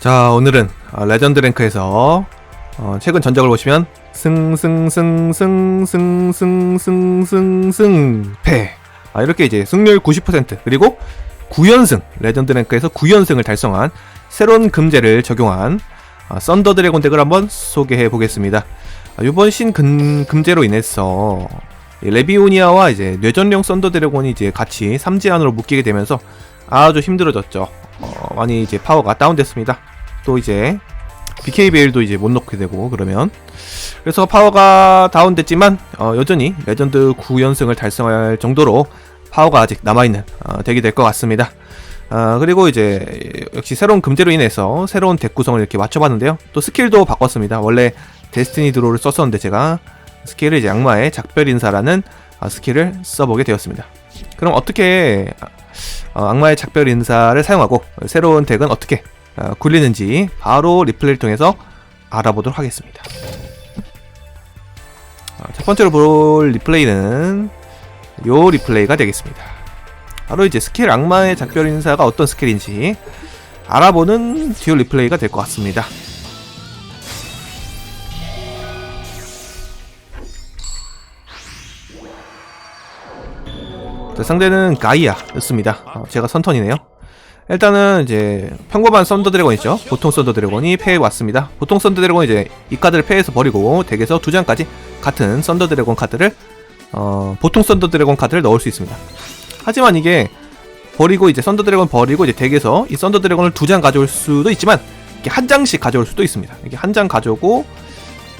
자 오늘은 어, 레전드 랭크에서 어, 최근 전적을 보시면 승승승승승승승승승패 아, 이렇게 이제 승률 90% 그리고 9연승 레전드 랭크에서 9연승을 달성한 새로운 금제를 적용한 아, 썬더 드래곤 덱을 한번 소개해 보겠습니다. 아, 이번 신 금, 금제로 인해서 이 레비오니아와 이제 뇌전령 썬더 드래곤이 이제 같이 삼지안으로 묶이게 되면서 아주 힘들어졌죠. 어, 많이 이제 파워가 다운됐습니다. 또 이제 BK 베일도 이제 못 넣게 되고 그러면 그래서 파워가 다운됐지만 어, 여전히 레전드 9연승을 달성할 정도로 파워가 아직 남아있는 어, 덱이 될 것 같습니다. 아, 그리고 이제 역시 새로운 금제로 인해서 새로운 덱 구성을 이렇게 맞춰봤는데요. 또 스킬도 바꿨습니다. 원래 데스티니 드로우를 썼었는데 제가 스킬을 이제 악마의 작별 인사라는 아, 스킬을 써보게 되었습니다. 그럼 어떻게 어, 악마의 작별 인사를 사용하고 새로운 덱은 어떻게 어, 굴리는지 바로 리플레이를 통해서 알아보도록 하겠습니다. 어, 첫 번째로 볼 리플레이는 요 리플레이가 되겠습니다. 바로 이제 스킬 악마의 작별 인사가 어떤 스킬인지 알아보는 듀얼 리플레이가 될 것 같습니다. 자, 상대는 가이아였습니다. 어, 제가 선턴이네요. 일단은 이제 평범한 썬더 드래곤 있죠. 보통 썬더 드래곤이 패해 왔습니다. 보통 썬더 드래곤 이제 이 카드를 패해서 버리고 덱에서 두 장까지 같은 썬더 드래곤 카드를 어, 보통 썬더 드래곤 카드를 넣을 수 있습니다. 하지만 이게 버리고 이제 썬더 드래곤 버리고 이제 덱에서 이 썬더 드래곤을 두 장 가져올 수도 있지만 이렇게 한 장씩 가져올 수도 있습니다. 이렇게 한 장 가져오고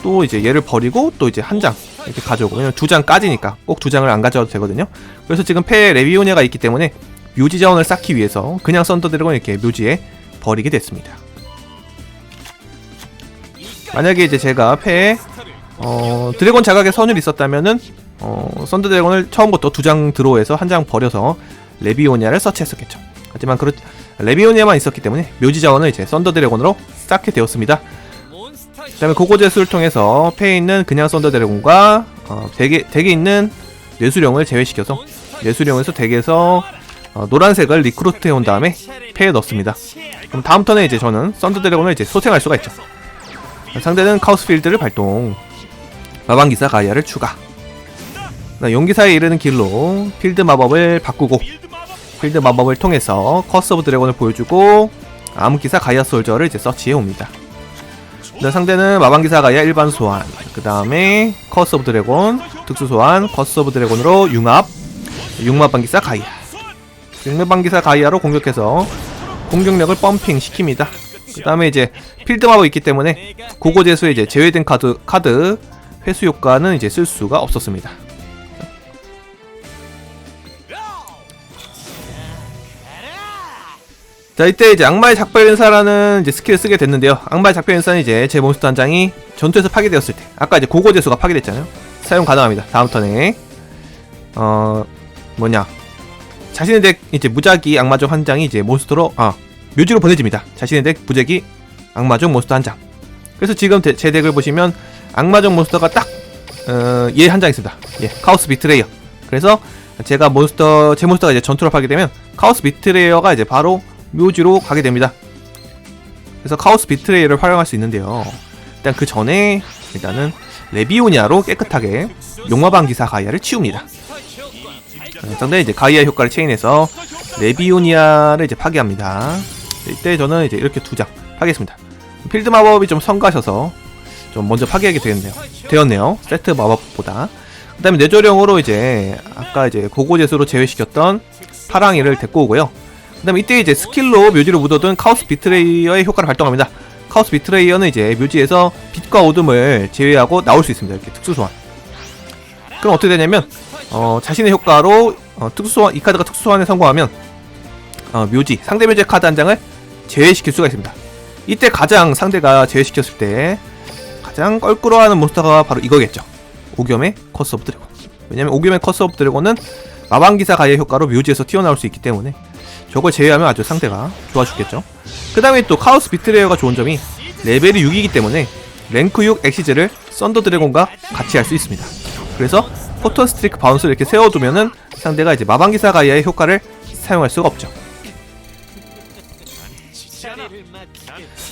또 이제 얘를 버리고 또 이제 한 장 이렇게 가져오고 왜냐면 두 장까지니까 꼭 두 장을 안 가져와도 되거든요. 그래서 지금 패에 레비오니아가 있기 때문에 묘지 자원을 쌓기 위해서 그냥 썬더 드래곤 이렇게 묘지에 버리게 됐습니다. 만약에 이제 제가 패에 어, 드래곤 자각의 선율이 있었다면은 어, 썬더 드래곤을 처음부터 두 장 드로우해서 한 장 버려서 레비오니아를 서치했었겠죠. 하지만 그렇 레비오니아만 있었기 때문에 묘지 자원을 이제 썬더 드래곤으로 쌓게 되었습니다. 그다음에 고고제수를 통해서 패에 있는 그냥 썬더 드래곤과 어, 덱에, 덱에 있는 뇌수령을 제외시켜서 뇌수령에서 덱에서 어, 노란색을 리크루트 해 온 다음에 패에 넣습니다. 그럼 다음 턴에 이제 저는 썬더 드래곤을 이제 소생할 수가 있죠. 상대는 카우스필드를 발동, 마방기사 가이아를 추가. 용기사에 이르는 길로 필드 마법을 바꾸고 필드 마법을 통해서 커스 오브 드래곤을 보여주고 암흑기사 가이아 솔저를 이제 서치해 옵니다. 네, 상대는 마방기사 가이아 일반 소환, 그 다음에 커스 오브 드래곤, 특수 소환, 커스 오브 드래곤으로 융합, 융마방기사 가이아. 융마방기사 가이아로 공격해서 공격력을 펌핑 시킵니다. 그 다음에 이제 필드 마법 있기 때문에 고고제수에 이제 제외된 카드, 카드 회수 효과는 이제 쓸 수가 없었습니다. 자 이때 이제 악마의 작별 인사라는 이제 스킬을 쓰게 됐는데요. 악마의 작별 인사는 이제 제 몬스터 한 장이 전투에서 파괴되었을 때 아까 이제 고고제수가 파괴됐잖아요. 사용 가능합니다. 다음 턴에 어 뭐냐 자신의 덱 이제 무작위 악마종 한 장이 이제 몬스터로 아 묘지로 보내집니다. 자신의 덱 무작위 악마종 몬스터 한 장. 그래서 지금 데, 제 덱을 보시면 악마종 몬스터가 딱 어, 얘한장 있습니다. 예, 카오스 비트레이어. 그래서 제가 몬스터 제 몬스터가 이제 전투를 하게 되면 카오스 비트레이어가 이제 바로 묘지로 가게 됩니다. 그래서 카오스 비트레이를 활용할 수 있는데요. 일단 그 전에 일단은 레비오니아로 깨끗하게 용마방 기사 가이아를 치웁니다. 상대 이제 가이아 효과를 체인해서 레비오니아를 이제 파괴합니다. 이때 저는 이제 이렇게 두 장 파괴했습니다. 필드 마법이 좀 성가셔서 좀 먼저 파괴하게 되었네요. 되었네요. 세트 마법보다. 그 다음에 뇌조령으로 이제 아까 이제 고고제수로 제외시켰던 파랑이를 데리고 오고요. 그 다음에 이때 이제 스킬로 묘지로 묻어둔 카오스 비트레이어의 효과를 발동합니다. 카오스 비트레이어는 이제 묘지에서 빛과 어둠을 제외하고 나올 수 있습니다. 이렇게 특수 소환. 그럼 어떻게 되냐면 어, 자신의 효과로 어, 특수 소환 이 카드가 특수 소환에 성공하면 어, 묘지 상대 묘지 카드 한 장을 제외시킬 수가 있습니다. 이때 가장 상대가 제외시켰을 때 가장 껄끄러워하는 몬스터가 바로 이거겠죠. 오겸의 커스 오브 드래곤. 왜냐면 오겸의 커스 오브 드래곤은 마방기사 가의 효과로 묘지에서 튀어나올 수 있기 때문에 저걸 제외하면 아주 상대가 좋아 죽겠죠. 그 다음에 또 카오스 비트레이어가 좋은 점이 레벨이 6이기 때문에 랭크 6 엑시즈를 썬더 드래곤과 같이 할 수 있습니다. 그래서 포턴 스트리크 바운스를 이렇게 세워두면은 상대가 이제 마방기사 가이아의 효과를 사용할 수가 없죠.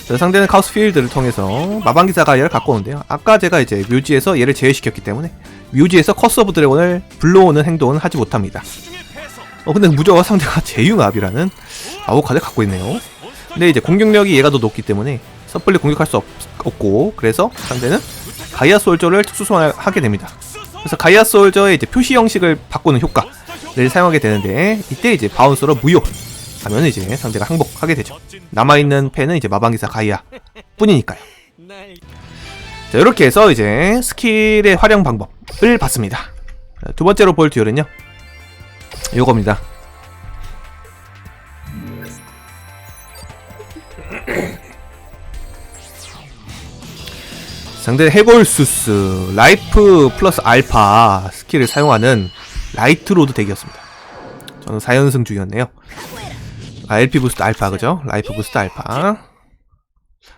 자, 상대는 카우스 필드를 통해서 마방기사 가이를 갖고 오는데요. 아까 제가 이제 묘지에서 얘를 제외시켰기 때문에 묘지에서 커스 오브 드래곤을 불러오는 행동은 하지 못합니다. 어 근데 무조건 상대가 제융압이라는 아보카드를 갖고 있네요. 근데 이제 공격력이 얘가 더 높기 때문에 섣불리 공격할 수 없, 없고 그래서 상대는 가이아 솔저를 특수 소환하게 됩니다. 그래서 가이아 솔저의 이제 표시 형식을 바꾸는 효과를 사용하게 되는데 이때 이제 바운스로 무효 하면 이제 상대가 항복하게 되죠. 남아있는 패는 이제 마방기사 가이아 뿐이니까요. 자, 이렇게 해서 이제 스킬의 활용 방법을 봤습니다. 자, 두 번째로 볼 듀얼은요. 요겁니다. 상대 헤볼수스 라이프 플러스 알파 스킬을 사용하는 라이트 로드 덱이었습니다. 저는 4연승 중이었네요. 아, LP 부스트 알파 그죠? 라이프 부스트 알파.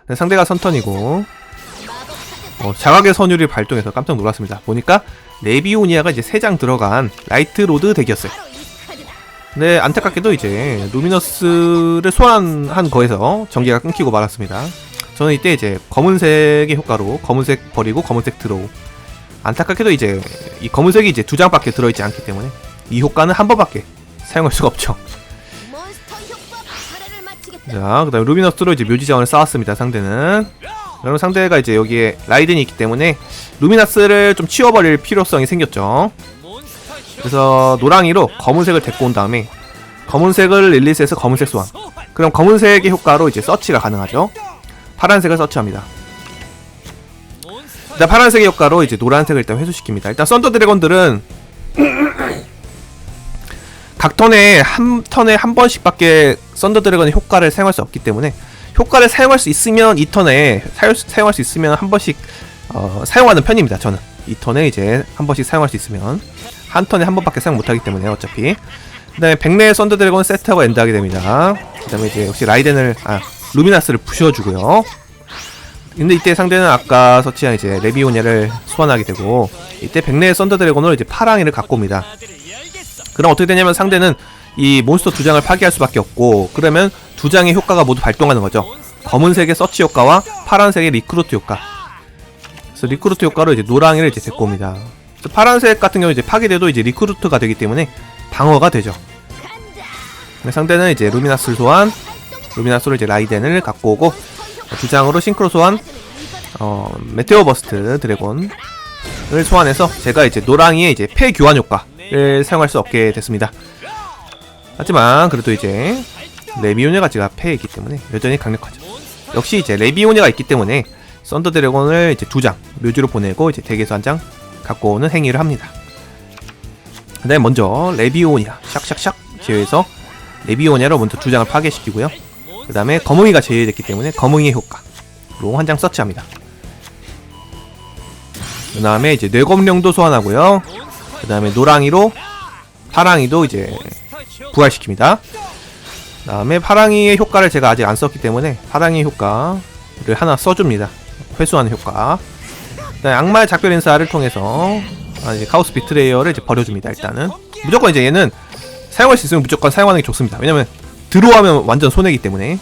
네, 상대가 선턴이고 어, 자각의 선율이 발동해서 깜짝 놀랐습니다. 보니까 레비오니아가 이제 3장 들어간 라이트 로드 덱이었어요. 근데 안타깝게도 이제 루미너스를 소환한 거에서 전기가 끊기고 말았습니다. 저는 이때 이제 검은색의 효과로 검은색 버리고 검은색 드로우. 안타깝게도 이제 이 검은색이 이제 두 장밖에 들어있지 않기 때문에 이 효과는 한 번밖에 사용할 수가 없죠. 자, 그다음 에 루미너스로 이제 묘지 자원을 쌓았습니다. 상대는. 그럼 상대가 이제 여기에 라이든이 있기 때문에 루미너스를 좀 치워버릴 필요성이 생겼죠. 그래서 노랑이로 검은색을 데리고 온 다음에 검은색을 릴리스해서 검은색 소환. 그럼 검은색의 효과로 이제 서치가 가능하죠. 파란색을 서치합니다. 일단 파란색의 효과로 이제 노란색을 일단 회수시킵니다. 일단 썬더 드래곤들은 각 턴에 한 턴에 한 번씩밖에 썬더 드래곤의 효과를 사용할 수 없기 때문에 효과를 사용할 수 있으면 이 턴에 사용, 사용할 수 있으면 한 번씩 어, 사용하는 편입니다. 저는 이 턴에 이제 한 번씩 사용할 수 있으면 한 턴에 한 번밖에 사용 못하기 때문에 어차피 그다음에 백내의 썬더 드래곤 세트하고 엔드하게 됩니다. 그다음에 이제 역시 라이덴을 아 루미나스를 부셔주고요. 근데 이때 상대는 아까 서치한 이제 레비오니아를 소환하게 되고 이때 백내의 썬더 드래곤을 이제 파랑이를 갖고 옵니다. 그럼 어떻게 되냐면 상대는 이 몬스터 두 장을 파괴할 수밖에 없고 그러면 두 장의 효과가 모두 발동하는 거죠. 검은색의 서치 효과와 파란색의 리크루트 효과. 그래서 리크루트 효과로 이제 노랑이를 이제 데리고 옵니다. 파란색 같은 경우 이제 파괴돼도 이제 리크루트가 되기 때문에 방어가 되죠. 상대는 이제 루미나스를 소환, 루미나스로 이제 라이덴을 갖고 오고 두 장으로 싱크로 소환, 어 메테오 버스트 드래곤을 소환해서 제가 이제 노랑이의 이제 폐 교환 효과를 사용할 수 없게 됐습니다. 하지만 그래도 이제 레비오네가 제가 폐이기 때문에 여전히 강력하죠. 역시 이제 레비오네가 있기 때문에 썬더 드래곤을 이제 두 장 묘지로 보내고 이제 덱에서 한 장 갖고 오는 행위를 합니다. 그다음에 먼저 레비오니아 샥샥샥 제외해서 레비오니아로 먼저 두 장을 파괴시키고요. 그 다음에 거뭉이가 제외됐기 때문에 거뭉이의 효과로 한 장 서치합니다. 그 다음에 이제 뇌검령도 소환하고요. 그 다음에 노랑이로 파랑이도 이제 부활시킵니다. 그 다음에 파랑이의 효과를 제가 아직 안 썼기 때문에 파랑이의 효과를 하나 써줍니다. 회수하는 효과. 그다음에 악마의 작별 인사를 통해서 아, 이제 카오스 비트레이어를 이제 버려줍니다. 일단은 무조건 이제 얘는 사용할 수 있으면 무조건 사용하는 게 좋습니다. 왜냐면 들어오면 완전 손해기 때문에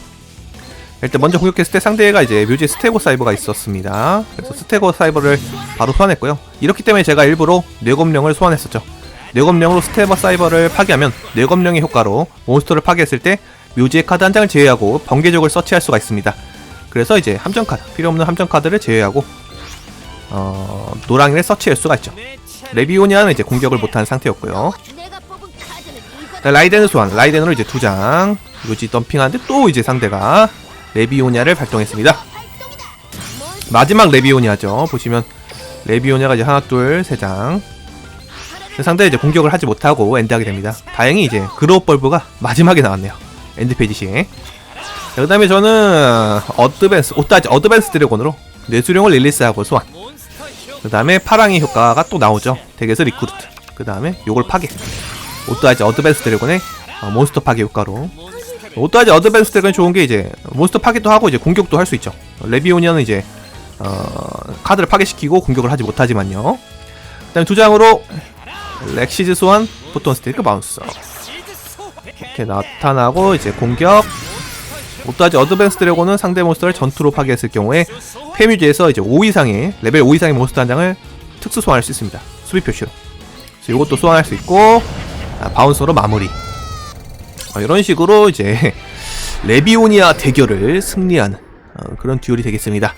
일단 먼저 공격했을 때 상대가 이제 묘지에 스테고 사이버가 있었습니다. 그래서 스테고 사이버를 바로 소환했고요. 이렇기 때문에 제가 일부러 뇌검령을 소환했었죠. 뇌검령으로 스테버 사이버를 파괴하면 뇌검령의 효과로 몬스터를 파괴했을 때 묘지의 카드 한 장을 제외하고 번개족을 서치할 수가 있습니다. 그래서 이제 함정 카드 필요 없는 함정 카드를 제외하고 어, 노랑이를 서치할 수가 있죠. 레비오니아는 이제 공격을 못한 상태였고요. 라이덴을 소환. 라이덴으로 이제 두 장. 묘지 덤핑하는데 또 이제 상대가 레비오니아를 발동했습니다. 마지막 레비오니아죠. 보시면 레비오니아가 이제 하나, 둘, 세 장. 상대 이제 공격을 하지 못하고 엔드하게 됩니다. 다행히 이제 그로우 벌브가 마지막에 나왔네요. 엔드 페이지 시에. 자, 그다음에 저는 어드밴스, 오따지 어드밴스 드래곤으로 뇌수령을 릴리스하고 소환. 그 다음에 파랑의 효과가 또 나오죠. 덱에서 리크루트. 그 다음에 요걸 파괴. 오따지 어드밴스 드래곤의 어, 몬스터 파괴 효과로. 오따지 어드밴스 드래곤이 좋은 게 이제 몬스터 파괴도 하고 이제 공격도 할 수 있죠. 레비오니아는 이제 어, 카드를 파괴시키고 공격을 하지 못하지만요. 그 다음에 두 장으로 렉시즈 소환, 포톤 스테이크 바운스. 이렇게 나타나고 이제 공격 오타지 어드밴스 드래곤은 상대 몬스터를 전투로 파괴했을 경우에 페뮤즈에서 이제 5 이상의 레벨 5 이상의 몬스터 한 장을 특수 소환할 수 있습니다. 수비 표시로. 그래서 이것도 소환할 수 있고 아, 바운서로 마무리. 어, 이런 식으로 이제 레비오니아 대결을 승리하는 어, 그런 듀얼이 되겠습니다.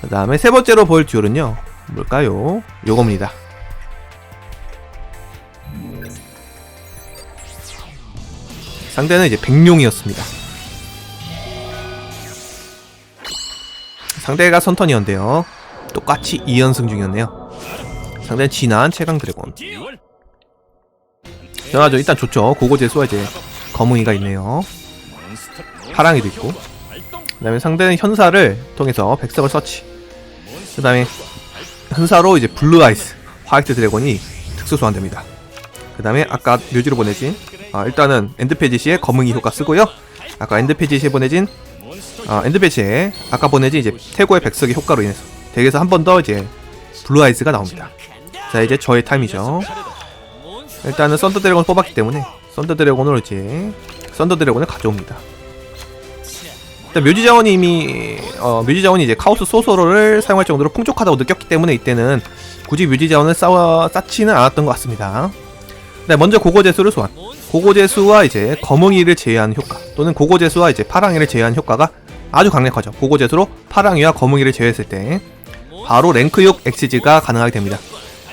그 다음에 세 번째로 볼 듀얼은요. 뭘까요? 요겁니다. 상대는 이제 백룡이었습니다. 상대가 선턴이었는데요. 똑같이 2연승 중이었네요. 상대는 진한 최강 드래곤. 전하죠. 일단 좋죠. 고고제수와 이제 검은이가 있네요. 파랑이도 있고. 그 다음에 상대는 현사를 통해서 백석을 서치. 그 다음에 현사로 이제 블루 아이스, 화이트 드래곤이 특수 소환됩니다. 그 다음에 아까 묘지로 보내진 아, 일단은 엔드페지시에 검응이 효과 쓰고요. 아까 엔드페지시에 보내진 아, 엔드페지에 아까 보내진 이제 태고의 백석의 효과로 인해서 덱에서 한 번 더 이제 블루 아이스가 나옵니다. 자 이제 저의 타임이죠. 일단은 썬더 드래곤을 뽑았기 때문에 썬더 드래곤으로 이제 썬더 드래곤을 가져옵니다. 일단 묘지 자원이 이미 어, 묘지 자원이 이제 카오스 소서로를 사용할 정도로 풍족하다고 느꼈기 때문에 이때는 굳이 묘지 자원을 쌓아 쌓지는 않았던 것 같습니다. 네, 먼저 고고제수를 소환. 고고제수와 이제 검응이를 제외한 효과 또는 고고제수와 이제 파랑이를 제외한 효과가 아주 강력하죠. 고고제수로 파랑이와 검응이를 제외했을 때 바로 랭크 6 엑시즈가 가능하게 됩니다.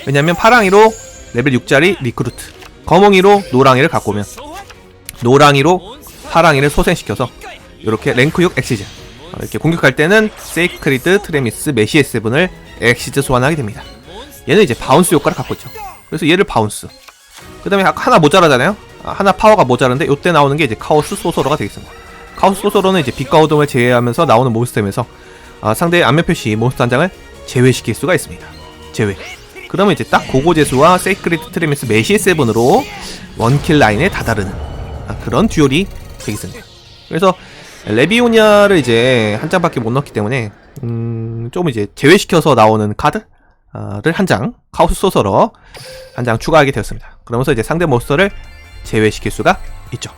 왜냐면 파랑이로 레벨 6짜리 리크루트, 검응이로 노랑이를 갖고 오면 노랑이로 파랑이를 소생시켜서 이렇게 랭크 6 엑시즈 어, 이렇게 공격할 때는 세이크리드 트레미스 메시에 세븐을 엑시즈 소환하게 됩니다. 얘는 이제 바운스 효과를 갖고 있죠. 그래서 얘를 바운스. 그 다음에 하나 모자라잖아요? 아, 하나 파워가 모자란데 요때 나오는 게 이제 카오스 소서로가 되겠습니다. 카오스 소서로는 이제 빛과 어둠을 제외하면서 나오는 몬스터면서 아, 상대의 안면 표시 몬스터 한 장을 제외시킬 수가 있습니다. 제외. 그러면 이제 딱 고고제수와 세이크리드 트레미스 메시에 세븐으로 원킬 라인에 다다르는 아, 그런 듀얼이 되겠습니다. 그래서 레비오니아를 이제 한 장밖에 못 넣었기 때문에 음, 좀 이제 제외시켜서 나오는 카드를 한 장 카오스 소서로 한 장 추가하게 되었습니다. 그러면서 이제 상대 몬스터를 제외시킬 수가 있죠.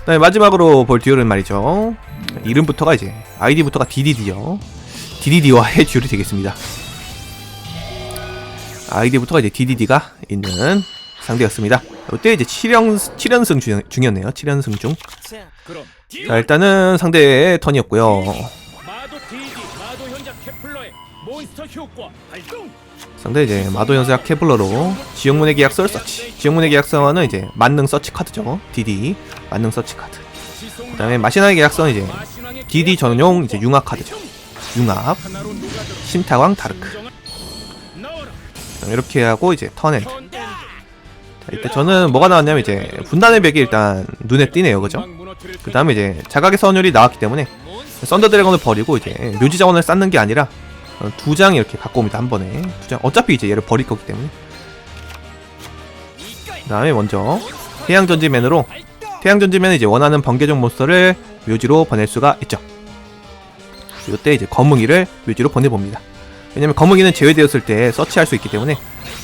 그다음에 마지막으로 볼 듀얼은 말이죠. 이름부터가 이제 아이디부터가 DDD요. DDD와의 듀얼이 되겠습니다. 아이디부터가 이제 DDD가 있는 상대였습니다. 이때 이제 7연, 7연승 중, 중이었네요. 7연승 중. 자, 일단은 상대의 턴이었고요. 상대 이제 마도 연쇄학 케블러로 지역문의 계약서를 서치. 지역문의 계약서는 이제 만능 서치 카드죠. DD 만능 서치 카드. 그다음에 마시나의 계약서는 이제 DD 전용 이제 융합 카드죠. 융합 심타광 다르크. 이렇게 하고 이제 턴엔드. 턴 엔드. 자, 이때 저는 뭐가 나왔냐면 이제 분단의 벽이 일단 눈에 띄네요, 그죠? 그 다음에 이제 자각의 선율이 나왔기 때문에 썬더 드래곤을 버리고 이제 묘지 자원을 쌓는 게 아니라 어, 두장 이렇게 갖고 옵니다 한 번에 두 장 어차피 이제 얘를 버릴 거기 때문에 그 다음에 먼저 태양 전지맨으로 태양 전지맨은 이제 원하는 번개종 몬스터를 묘지로 보낼 수가 있죠 이때 이제 검응이를 묘지로 보내봅니다 왜냐면 검응이는 제외되었을 때 서치할 수 있기 때문에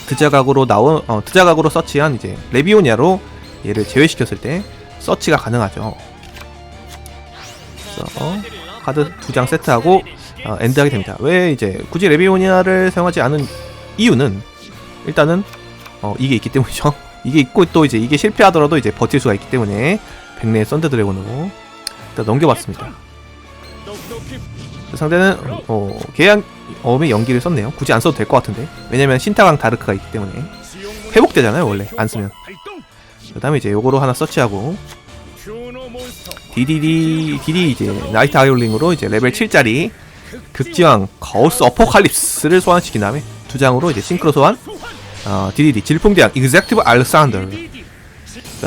드자각으로 나온 어, 드자각으로 서치한 이제 레비오니아로 얘를 제외시켰을 때 서치가 가능하죠. 그래서 카드 두 장 세트하고 어, 엔드하게 됩니다. 왜 이제 굳이 레비오니아를 사용하지 않은 이유는 일단은 어, 이게 있기 때문이죠. 이게 있고 또 이제 이게 실패하더라도 이제 버틸 수가 있기 때문에 백내의 썬더 드래곤으로 일단 넘겨봤습니다. 상대는 어, 계약 어음의 연기를 썼네요. 굳이 안 써도 될 것 같은데 왜냐면 신타강 다르크가 있기 때문에 회복되잖아요 원래 안 쓰면. 발동. 그 다음에 이제 요거로 하나 서치하고 DDD DD 이제 나이트 아이올링으로 이제 레벨 7짜리 극지왕 거우스 어포칼립스를 소환시킨 다음에 두 장으로 이제 싱크로 소환 어, DDD 질풍대왕 이그젝티브 알렉산더가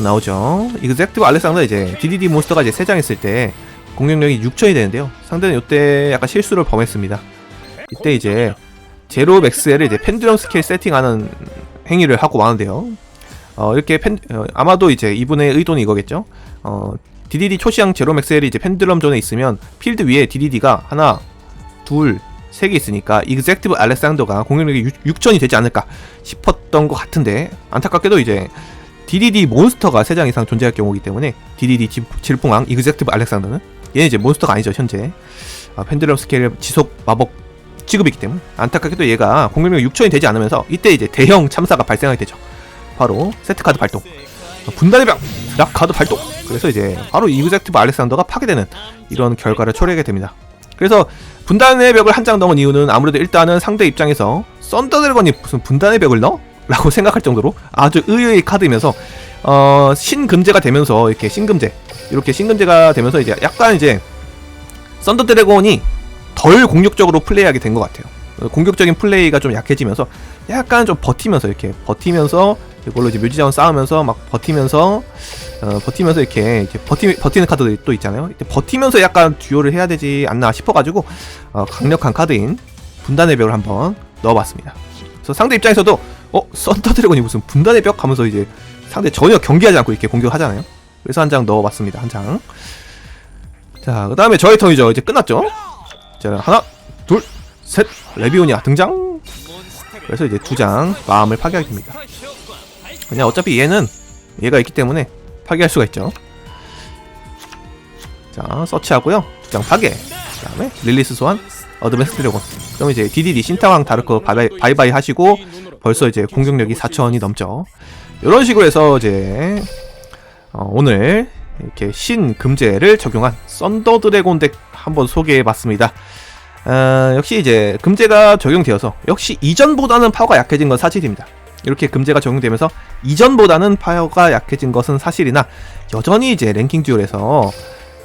나오죠. 이그젝티브 알렉산더 이제 DDD 몬스터가 이제 세 장 있을 때 공격력이 6천이 되는데요. 상대는 이때 약간 실수를 범했습니다. 이때 이제 제로 맥스를 이제 펜듈럼 스케일 세팅하는 행위를 하고 마는데요. 어, 이렇게 펜, 어, 아마도 이제 이분의 의도는 이거겠죠. 어, DDD 초시양 제로 맥스엘이 이제 펜듈럼 존에 있으면 필드 위에 DDD가 하나, 둘, 세 개 있으니까 이그젝티브 알렉산더가 공격력이 6, 천이 되지 않을까 싶었던 것 같은데 안타깝게도 이제 DDD 몬스터가 3장 이상 존재할 경우이기 때문에 DDD 질- 질풍왕 이그젝티브 알렉산더는 얘는 이제 몬스터가 아니죠 현재. 아, 펜드럼 스케일 지속 마법 취급이기 때문에. 안타깝게도 얘가 공격력 6천이 되지 않으면서 이때 이제 대형 참사가 발생하게 되죠. 바로 세트 카드 발동. 어, 분단의 병 드랍 카드 발동. 그래서 이제 바로 이그젝티브 알렉산더가 파괴되는 이런 결과를 초래하게 됩니다. 그래서 분단의 벽을 한 장 넣은 이유는 아무래도 일단은 상대 입장에서 썬더 드래곤이 무슨 분단의 벽을 넣어? 라고 생각할 정도로 아주 의외의 카드이면서 어 신금제가 되면서 이렇게 신금제 이렇게 신금제가 되면서 이제 약간 이제 썬더 드래곤이 덜 공격적으로 플레이하게 된 것 같아요. 어, 공격적인 플레이가 좀 약해지면서 약간 좀 버티면서 이렇게 버티면서 이걸로 이제 묘지자원 싸우면서 막 버티면서 어, 버티면서 이렇게, 버티, 버티는 카드들이 또 있잖아요. 버티면서 약간 듀오를 해야 되지 않나 싶어가지고 어, 강력한 카드인 분단의 벽을 한번 넣어봤습니다. 그래서 상대 입장에서도 어 썬더 드래곤이 무슨 분단의 벽 하면서 이제 상대 전혀 경계하지 않고 이렇게 공격하잖아요. 그래서 한 장 넣어봤습니다. 한 장. 자, 그 다음에 저의 턴이죠. 이제 끝났죠. 자, 하나, 둘, 셋, 레비오니아 등장. 그래서 이제 두 장 마음을 파괴하게 됩니다. 그냥 어차피 얘는 얘가 있기 때문에 파괴할 수가 있죠. 자, 서치하고요. 두 장 파괴. 그 다음에 릴리스 소환, 어드밴스 드래곤. 그럼 이제 DDD 신타왕 다르크 바이바이, 바이바이 하시고 벌써 이제 공격력이 4천이 넘죠. 이런 식으로 해서 이제 어, 오늘 이렇게 신금제를 적용한 썬더 드래곤 덱 한번 소개해봤습니다. 어, 역시 이제 금제가 적용되어서 역시 이전보다는 파워가 약해진 건 사실입니다. 이렇게 금제가 적용되면서 이전보다는 파워가 약해진 것은 사실이나 여전히 이제 랭킹 듀얼에서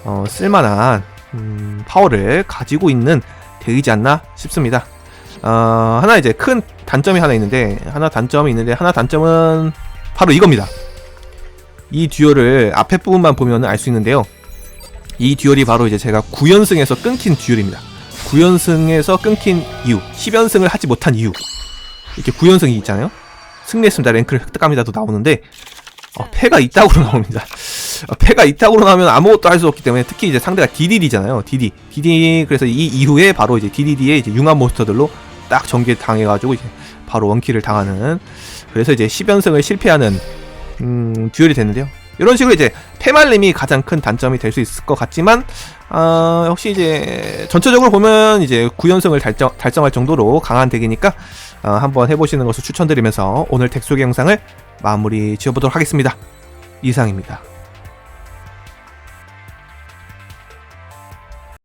어, 쓸만한 음, 파워를 가지고 있는 덱이지 않나 싶습니다. 어, 하나 이제 큰 단점이 하나 있는데 하나 단점이 있는데 하나 단점은 바로 이겁니다. 이 듀얼을 앞에 부분만 보면 알 수 있는데요. 이 듀얼이 바로 이제 제가 9연승에서 끊긴 듀얼입니다. 9연승에서 끊긴 이유, 10연승을 하지 못한 이유. 이렇게 9연승이 있잖아요. 승리했습니다. 랭크를 획득합니다도 나오는데 어, 패가 이따구로 나옵니다. 어, 패가 이따구로 나오면 아무것도 할 수 없기 때문에 특히 이제 상대가 DDD잖아요. DD. DD 그래서 이 이후에 바로 이제 DDD의 이제 융합 몬스터들로 딱 전개 당해 가지고 이제 바로 원킬을 당하는 그래서 이제 10연승을 실패하는 음, 듀얼이 됐는데요. 이런 식으로 이제 패말림이 가장 큰 단점이 될 수 있을 것 같지만 어, 역시 이제 전체적으로 보면 이제 9연승을 달성, 달성할 정도로 강한 덱이니까 어, 한번 해보시는 것을 추천드리면서 오늘 덱 소개 영상을 마무리 지어보도록 하겠습니다. 이상입니다.